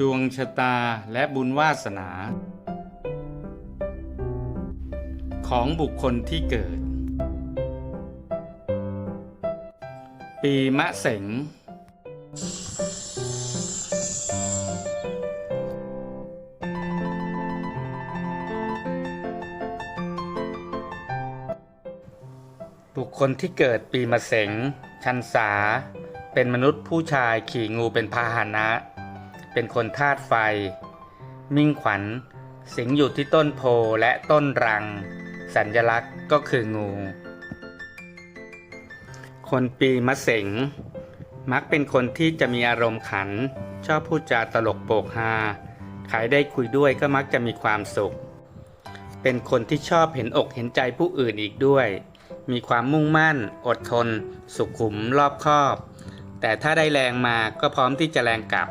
ดวงชะตาและบุญวาสนา ของบุคคลที่เกิด ปีมะเสงบุคคลที่เกิดปีมะเสงชันษา เป็นมนุษย์ผู้ชายขี่งูเป็นพาหนะ เป็นคนธาตุไฟ มิ่งขวัญ สิงอยู่ที่ต้นโพและต้นรัง สัญลักษณ์ก็คืองู คนปีมะเสงมักเป็นคนที่จะมีอารมณ์ขัน ชอบพูดจาตลกโปกฮาใครได้คุยด้วยก็มักจะมีความสุข เป็นคนที่ชอบเห็นอกเห็นใจผู้อื่นอีกด้วย มีความมุ่งมั่น อดทน สุขุมรอบคอบ แต่ถ้าได้แรงมาก็พร้อมที่จะแรงกลับ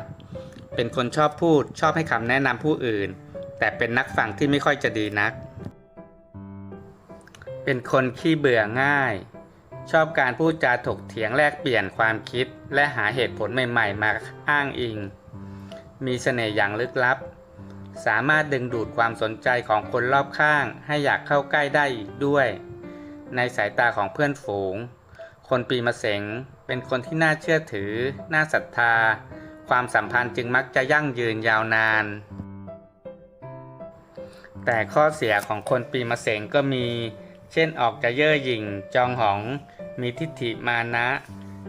เป็นคนชอบพูดชอบให้คำแนะนำผู้อื่น แต่เป็นนักฟังที่ไม่ค่อยจะดีนัก เป็นคนขี้เบื่อง่าย ชอบการพูดจาถกเถียงแลกเปลี่ยนความคิด และหาเหตุผลใหม่ๆ มาอ้างอิง มีเสน่ห์อย่างลึกลับ สามารถดึงดูดความสนใจของคนรอบข้าง ให้อยากเข้าใกล้ได้อีกด้วย ในสายตาของเพื่อนฝูง คนปีมะเสงเป็นคนที่น่าเชื่อถือ น่าศรัทธา ความสัมพันธ์จึงมักจะยั่งยืนยาวนาน แต่ข้อเสียของคนปีมะเสงก็มี เช่นออกจะเย่อหยิ่ง จองหอง มีทิฏฐิมานะ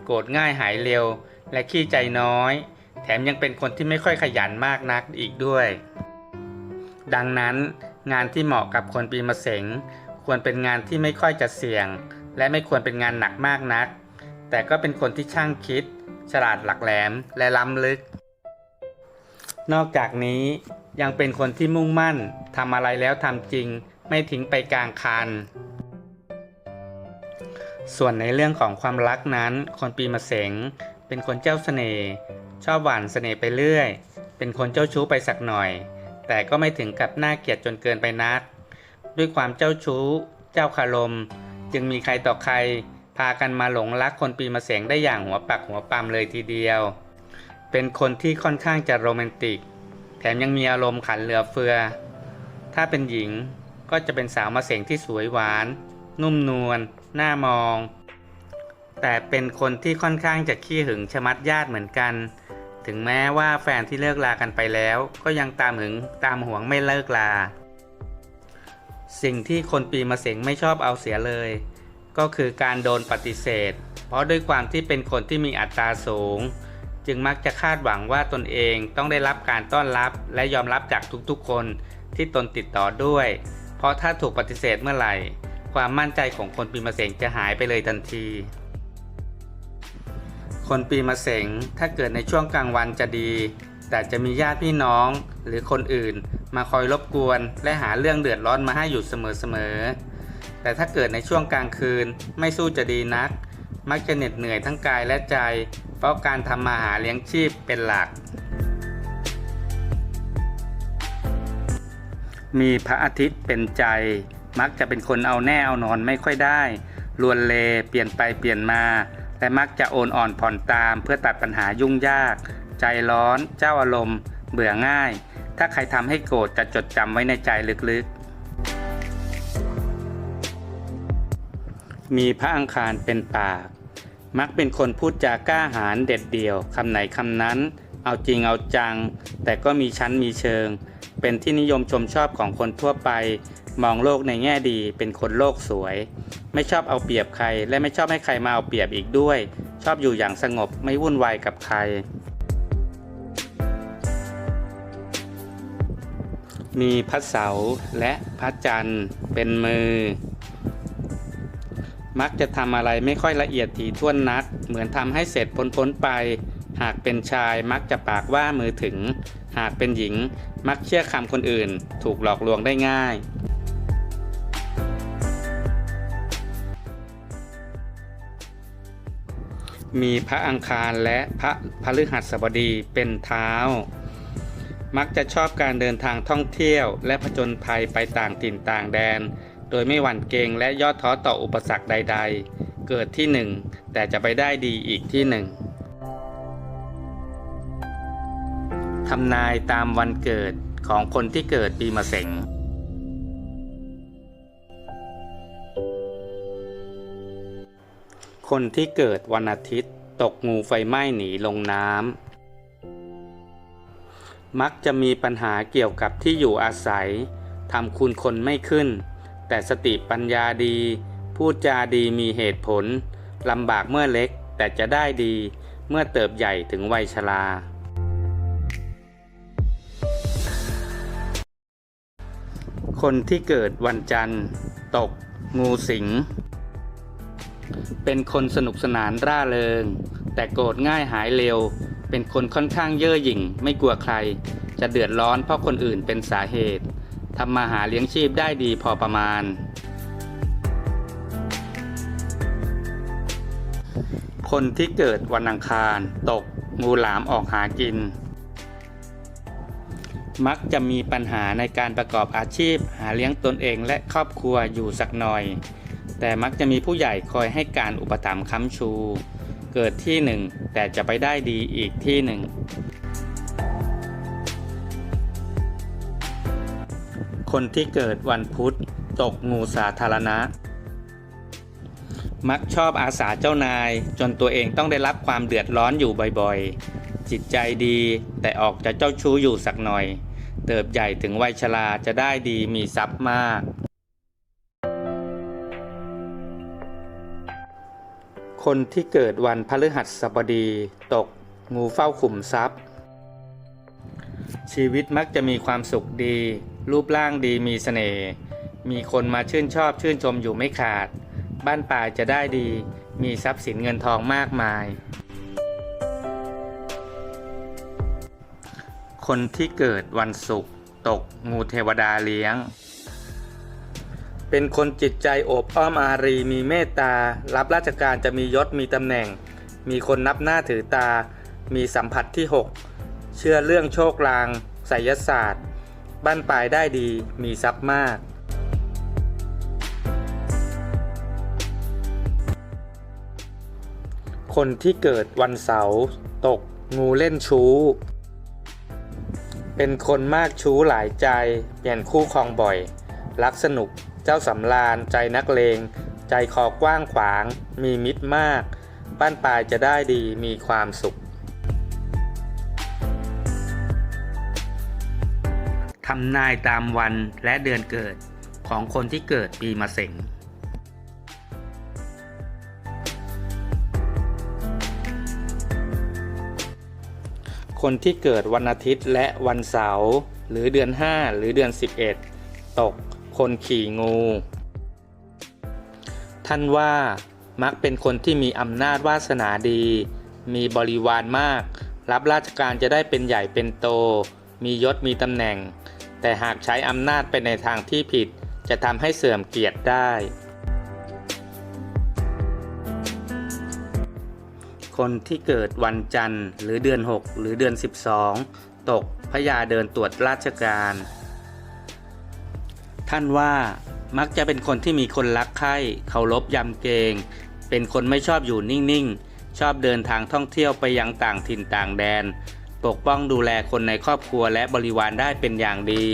โกรธง่ายหายเร็ว และขี้ใจน้อย แถมยังเป็นคนที่ไม่ค่อยขยันมากนักอีกด้วย ดังนั้นงานที่เหมาะกับคนปีมะเสงควรเป็นงานที่ไม่ค่อยจะเสี่ยง และไม่ควรเป็นงานหนักมากนัก แต่ก็เป็นคนที่ช่างคิด ฉลาดหลักแหลมและล้ำลึก นอกจากนี้ยังเป็นคนที่มุ่งมั่นทำอะไรแล้วทำจริง ไม่ทิ้งไปกลางคัน ส่วนในเรื่องของความรักนั้น คนปีมะเสงเป็นคนเจ้าเสน่ห์ชอบหวานเสน่ห์ไปเรื่อย เป็นคนเจ้าชู้ไปสักหน่อย แต่ก็ไม่ถึงกับน่าเกลียดจนเกินไปนัก ด้วยความเจ้าชู้ เจ้าคารม จึงมีใครต่อใคร พากันมาหลงรักคนปีมะเสงได้อย่างหัวปักหัวปามเลยทีเดียว เป็นคนที่ค่อนข้างจะโรแมนติก แถมยังมีอารมณ์ขันเหลือเฟือ ถ้าเป็นหญิงก็จะเป็นสาวมะเสงที่สวยหวาน นุ่มนวลน่ามอง แต่เป็นคนที่ค่อนข้างจะขี้หึงชะมัดญาติเหมือนกัน ถึงแม้ว่าแฟนที่เลิกลากันไปแล้ว ก็ยังตามหึงตามหวงไม่เลิกลา สิ่งที่คนปีมะเสงไม่ชอบเอาเสียเลย ก็คือการโดนปฏิเสธ เพราะด้วยความที่เป็นคนที่มีอัตราสูง จึงมักจะคาดหวังว่าตนเองต้องได้รับการต้อนรับ และยอมรับจากทุกๆ คนที่ตนติดต่อด้วย เพราะถ้าถูกปฏิเสธเมื่อไหร่ ความมั่นใจของคนปีมะเสงจะหายไปเลยทันที คนปีมะเสงถ้าเกิดในช่วงกลางวันจะดี แต่จะมีญาติพี่น้องหรือคนอื่น มาคอยรบกวน และหาเรื่องเดือดร้อนมาให้อยู่เสมอๆ แต่ถ้าเกิดในช่วงกลางคืนไม่สู้จะดีนัก มักจะเหน็ดเหนื่อยทั้งกายและใจ เพราะการทำมาหาเลี้ยงชีพเป็นหลัก มีพระอาทิตย์เป็นใจ มักจะเป็นคนเอาแน่เอานอนไม่ค่อยได้ลวนเลเปลี่ยนไปเปลี่ยนมา และมักจะโอนอ่อนผ่อนตามเพื่อตัดปัญหายุ่งยาก ใจร้อน เจ้าอารมณ์ เบื่อง่าย ถ้าใครทำให้โกรธจะจดจำไว้ในใจลึกๆ มีพระอังคารเป็นปาก มักเป็นคนพูดจากล้าหาญเด็ดเดี่ยวคำไหนคำนั้น เอาจริงเอาจัง แต่ก็มีชั้นมีเชิง เป็นที่นิยมชมชอบของคนทั่วไป มองโลกในแง่ดีเป็นคนโลกสวย ไม่ชอบเอาเปรียบใคร และไม่ชอบให้ใครมาเอาเปรียบอีกด้วย ชอบอยู่อย่างสงบไม่วุ่นวายกับใครมีพระเสาร์และพระจันทร์เป็นมือ มักจะทำอะไรไม่ค่อยละเอียดถี่ถ้วนนัก เหมือนทำให้เสร็จพ้นๆไป หากเป็นชายมักจะปากว่ามือถึง หากเป็นหญิงมักเชื่อคำคนอื่น ถูกหลอกลวงได้ง่ายมีพระอังคารและพระพฤหัสบดีเป็นเท้า มักจะชอบการเดินทางท่องเที่ยวและผจญภัยไปต่างถิ่นต่างแดน โดยไม่หวั่นเกรงและย่อท้อต่ออุปสรรคใด ๆ เกิดที่หนึ่งแต่จะไปได้ดีอีกที่หนึ่งทำนายตามวันเกิดของคนที่เกิดปีมะเสงคนที่เกิดวันอาทิตย์ ตกงูไฟไหม้หนีลงน้ำมักจะมีปัญหาเกี่ยวกับที่อยู่อาศัยทำคุณคนไม่ขึ้น แต่สติปัญญาดี พูดจาดีมีเหตุผลลำบากเมื่อเล็ก แต่จะได้ดีเมื่อเติบใหญ่ถึงวัยชรา คนที่เกิดวันจันทร์ ตก งูสิง เป็นคนสนุกสนานร่าเริง แต่โกรธง่ายหายเร็ว เป็นคนค่อนข้างเย่อหยิ่งไม่กลัวใคร จะเดือดร้อนเพราะคนอื่นเป็นสาเหตุ ทำมาหาเลี้ยงชีพได้ดีพอประมาณ คนที่เกิดวันอังคาร ตกงูหลามออกหากิน มักจะมีปัญหาในการประกอบอาชีพหาเลี้ยงตนเองและครอบครัวอยู่สักหน่อย แต่มักจะมีผู้ใหญ่คอยให้การอุปถัมภ์ค้ำชู เกิดที่หนึ่งแต่จะไปได้ดีอีกที่หนึ่ง คนที่เกิดวันพุธตกงูสาธารณะ มักชอบอาสาเจ้านาย จนตัวเองต้องได้รับความเดือดร้อนอยู่บ่อยๆ จิตใจดีแต่ออกจะเจ้าชู้อยู่สักหน่อย เติบใหญ่ถึงวัยชราจะได้ดีมีทรัพย์มาก คนที่เกิดวันพฤหัสบดีตกงูเฝ้าขุมทรัพย์ ชีวิตมักจะมีความสุขดี รูปร่างดีมีเสน่ห์ มีคนมาชื่นชอบชื่นชมอยู่ไม่ขาด บ้านปลาจะได้ดี มีทรัพย์สินเงินทองมากมาย คนที่เกิดวันศุกร์ตกงูเทวดาเลี้ยง เป็นคนจิตใจโอบอ้อมอารี มีเมตตา รับราชการจะมียศมีตำแหน่ง มีคนนับหน้าถือตา มีสัมผัสที่ 6 เชื่อเรื่องโชคลางไสยศาสตร์ บ้านปลายได้ดี มีทรัพย์มาก คนที่เกิดวันเสาร์ตกงูเล่นชู้ เป็นคนมากชู้หลายใจ เปลี่ยนคู่ครองบ่อย รักสนุก เจ้าสำราญ ใจนักเลง ใจคอกว้างขวาง มีมิตรมาก บ้านปลายจะได้ดี มีความสุข ทำนายตามวันและเดือนเกิดของคนที่เกิดปีมะเสงคนที่เกิดวันอาทิตย์และวันเสาร์หรือเดือน 5 หรือเดือน 11 ตก คนขี่งู ท่านว่ามักเป็นคนที่มีอำนาจวาสนาดี มีบริวารมาก รับราชการจะได้เป็นใหญ่เป็นโต มียศมีตำแหน่ง แต่หากใช้อำนาจไปในทางที่ผิด จะทำให้เสื่อมเกียรติได้ คนที่เกิดวันจันทร์ หรือเดือน 6 หรือเดือน 12 ตกพระยาเดินตรวจราชการ ท่านว่ามักจะเป็นคนที่มีคนรักใคร่เคารพยำเกรงเป็นคนไม่ชอบอยู่นิ่งๆ ชอบเดินทางท่องเที่ยวไปยังต่างถิ่นต่างแดน ปกป้องดูแลคนในครอบครัวและบริวารได้เป็นอย่างดี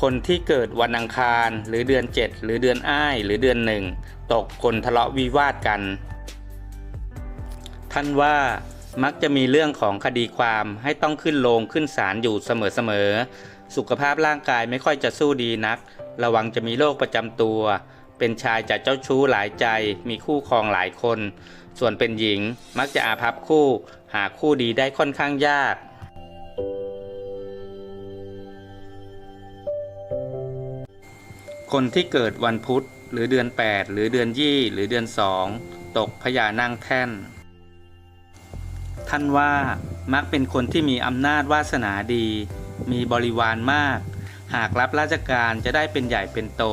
คนที่เกิดวันอังคารหรือเดือน 7 หรือเดือนอ้ายหรือเดือนหนึ่งตกคนทะเลาะวิวาทกัน ท่านว่ามักจะมีเรื่องของคดีความให้ต้องขึ้นโรงขึ้นศาลอยู่เสมอๆ สุขภาพร่างกายไม่ค่อยจะสู้ดีนัก ระวังจะมีโรคประจำตัว เป็นชายจะเจ้าชู้หลายใจ มีคู่ครองหลายคน ส่วนเป็นหญิงมักจะอาภัพคู่ หาคู่ดีได้ค่อนข้างยาก คนที่เกิดวันพุธหรือเดือน 8 หรือเดือนยี่หรือเดือน2ตกพญานั่งแท่น ท่านว่ามักเป็นคนที่มีอำนาจวาสนาดี มีบริวารมาก หากรับราชการจะได้เป็นใหญ่เป็นโต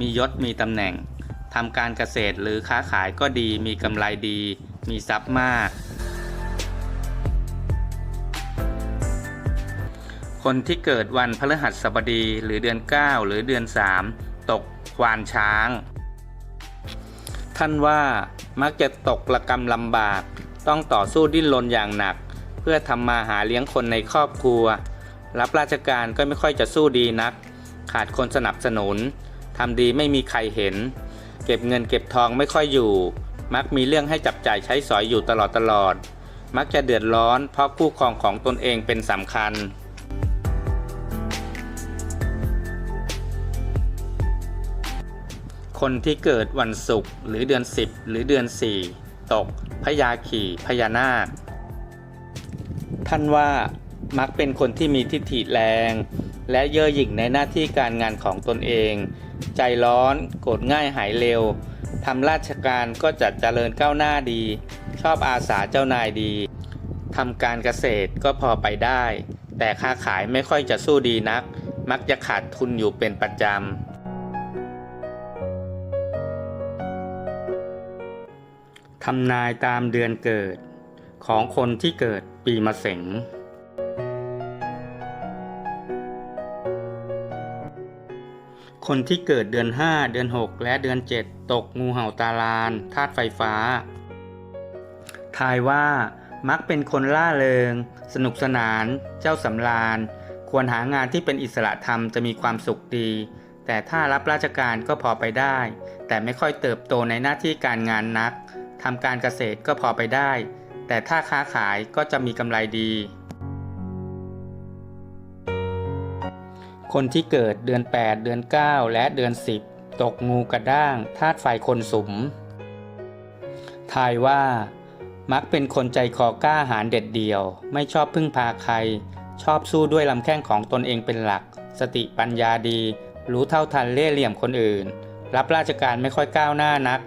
มียศมีตำแหน่งทำการเกษตรหรือค้าขายก็ดี มีกำไรดี มีทรัพย์มาก คนที่เกิดวันพฤหัสบดีหรือเดือน 9 หรือเดือน 3 ตกควานช้าง ท่านว่ามักจะตกระกรรมลำบาก ต้องต่อสู้ดิ้นรนอย่างหนัก เพื่อทำมาหาเลี้ยงคนในครอบครัว รับราชการก็ไม่ค่อยจะสู้ดีนัก ขาดคนสนับสนุน ทำดีไม่มีใครเห็น เก็บเงินเก็บทองไม่ค่อยอยู่ มักมีเรื่องให้จับจ่ายใช้สอยอยู่ตลอดตลอด มักจะเดือดร้อนเพราะคู่ครองของตนเองเป็นสำคัญ คนที่เกิดวันศุกร์หรือเดือน 10 หรือเดือน 4 ตกพญาขี่พญานาค ท่านว่ามักเป็นคนที่มีทิฐิแรง และเย่อหยิ่งในหน้าที่การงานของตนเอง ใจร้อนโกรธง่ายหายเร็วทำราชการก็จะเจริญก้าวหน้าดี ชอบอาสาเจ้านายดีทำการเกษตรก็พอไปได้ แต่ค้าขายไม่ค่อยจะสู้ดีนัก มักจะขาดทุนอยู่เป็นประจำทำนายตามเดือนเกิดของคนที่เกิดปีมะเส็ง คนที่เกิดเดือน 5 เดือน 6 และเดือน 7 ตกงูเห่าตาลานธาตุไฟฟ้า ทายว่า มักเป็นคนล่าเริง สนุกสนาน เจ้าสำราญ ควรหางานที่เป็นอิสระธรรมจะมีความสุขดี แต่ถ้ารับราชการก็พอไปได้ แต่ไม่ค่อยเติบโตในหน้าที่การงานนักทำการเกษตรก็พอไปได้ แต่ถ้าค้าขายก็จะมีกำไรดี คนที่เกิดเดือน 8 เดือน 9 และเดือน 10 ตกงูกระด้างธาตุไฟคนสุม ทายว่า มักเป็นคนใจคอกล้าหาญเด็ดเดี่ยว ไม่ชอบพึ่งพาใคร ชอบสู้ด้วยลำแข้งของตนเองเป็นหลัก สติปัญญาดี รู้เท่าทันเล่ห์เหลี่ยมคนอื่น รับราชการไม่ค่อยก้าวหน้านัก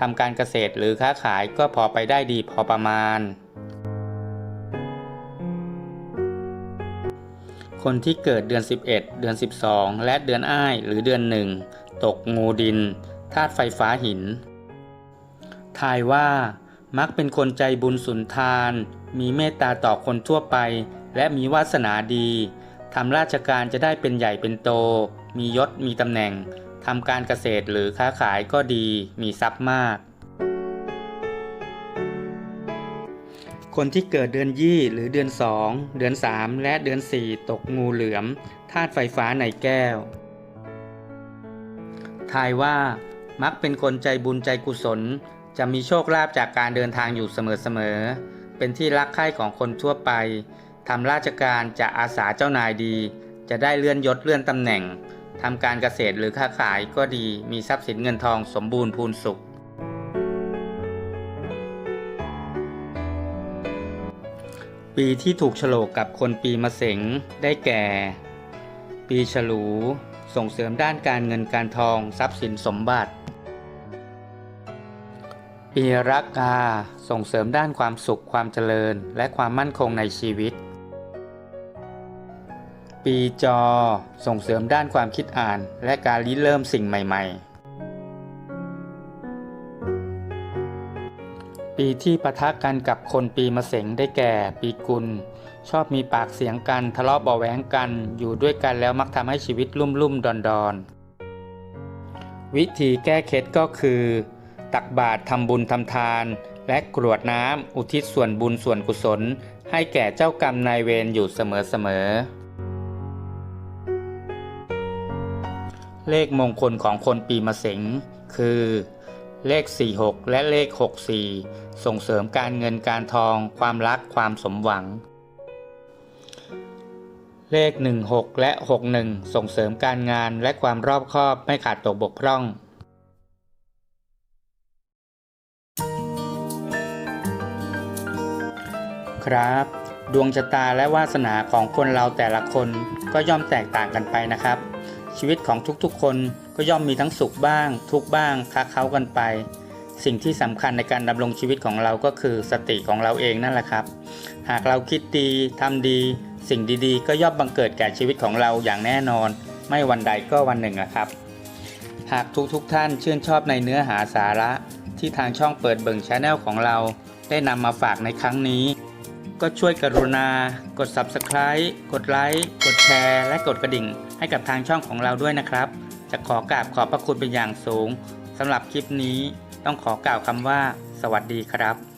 ทำการเกษตรหรือค้าขายก็พอไปได้ดีพอประมาณ คนที่เกิดเดือน 11 เดือน 12 และเดือนอ้ายหรือเดือนหนึ่งตกงูดินธาตุไฟฟ้าหิน ทายว่ามักเป็นคนใจบุญสุนทาน มีเมตตาต่อคนทั่วไป และมีวาสนาดีทำราชการจะได้เป็นใหญ่เป็นโต มียศมีตำแหน่งทำการเกษตรหรือค้าขายก็ดี มีทรัพย์มาก คนที่เกิดเดือนยี่หรือเดือน 2 เดือน 3 และเดือน 4 ตกงูเหลือมธาตุไฟฟ้าในแก้ว ทายว่ามักเป็นคนใจบุญใจกุศล จะมีโชคลาภจากการเดินทางอยู่เสมอๆ เป็นที่รักใคร่ของคนทั่วไป ทำราชการจะอาสาเจ้านายดี จะได้เลื่อนยศเลื่อนตำแหน่ง ทำการเกษตรหรือค้าขายก็ดี มีทรัพย์สินเงินทองสมบูรณ์พูนสุข ปีที่ถูกโฉลกกับคนปีมะเสงได้แก่ ปีฉลู ส่งเสริมด้านการเงินการทองทรัพย์สินสมบัติ ปีรักกา ส่งเสริมด้านความสุขความเจริญและความมั่นคงในชีวิต ปีจอ ส่งเสริมด้านความคิดอ่านและการริเริ่มสิ่งใหม่ ๆ ปีที่ปะทะกันกับคนปีมะเสงได้แก่ ปีกุล ชอบมีปากเสียงกันทะเลาะเบาแหวงกัน อยู่ด้วยกันแล้วมักทำให้ชีวิตลุ่มลุ่มดอนดอนวิธีแก้เคล็ดก็คือ ตักบาตรทำบุญทำทาน และกรวดน้ำอุทิศส่วนบุญส่วนกุศล ให้แก่เจ้ากรรมนายเวรอยู่เสมอๆเลขมงคลของคนปีมะเสงคือ เลข 46 และเลข 64 ส่งเสริมการเงินการทอง ความรักความสมหวัง เลข 16 และ 61 ส่งเสริมการงานและความรอบคอบไม่ขาดตกบกพร่องครับ ดวงชะตาและวาสนาของคนเราแต่ละคนก็ย่อมแตกต่างกันไปนะครับ ชีวิตของทุกๆคน ก็ย่อมมีทั้งสุขบ้าง ทุกบ้างค้าเข้ากันไป สิ่งที่สำคัญในการดำรงชีวิตของเราก็คือสติของเราเองนั่นแหละครับ หากเราคิดดีทำดี สิ่งดีๆ ก็ย่อมบังเกิดแก่ชีวิตของเราอย่างแน่นอน ไม่วันใดก็วันหนึ่งนะครับ หากทุกๆทท่านชื่นชอบในเนื้อหาสาระ ที่ทางช่องเปิดเบิ่งชาแนลของเรา ได้นำมาฝากในครั้งนี้ก็ช่วยกรุณา กด Subscribe กดไลค์ กดแชร์ และกดกระดิ่ง ให้กับทางช่องของเราด้วยนะครับ จะขอกราบขอบพระคุณเป็นอย่างสูงสำหรับคลิปนี้ต้องขอกล่าวคำว่า สวัสดีครับ